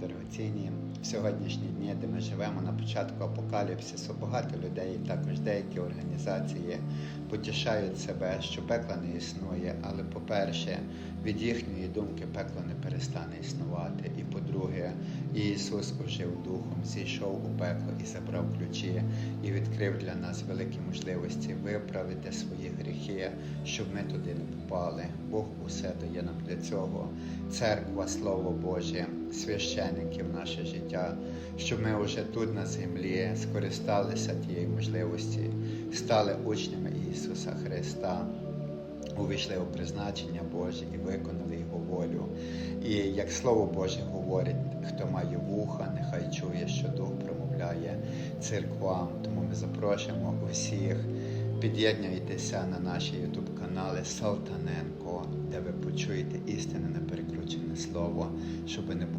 дорогоцінні. В сьогоднішні дні, де ми живемо на початку апокаліпсису, багато людей, також деякі організації потішають себе, що пекла не існує. Але, по-перше, від їхньої думки пекло не перестане існувати. І по-друге, Ісус ожив духом, зійшов у пекло і забрав ключі, і відкрив для нас великі можливості виправити свої гріхи, щоб ми туди не попали. Бог усе дає нам для цього. Церква, Слово Боже, священники в наше життя, щоб ми вже тут на землі скористалися тієї можливості, стали учнями Ісуса Христа. Увійшли у призначення Боже і виконали Його волю. І як Слово Боже говорить, хто має вуха, нехай чує, що Дух промовляє церквам. Тому ми запрошуємо усіх. Під'єднуйтеся на наші ютуб канали Салтаненко, де ви почуєте істинне неперекручене слово, щоб не було.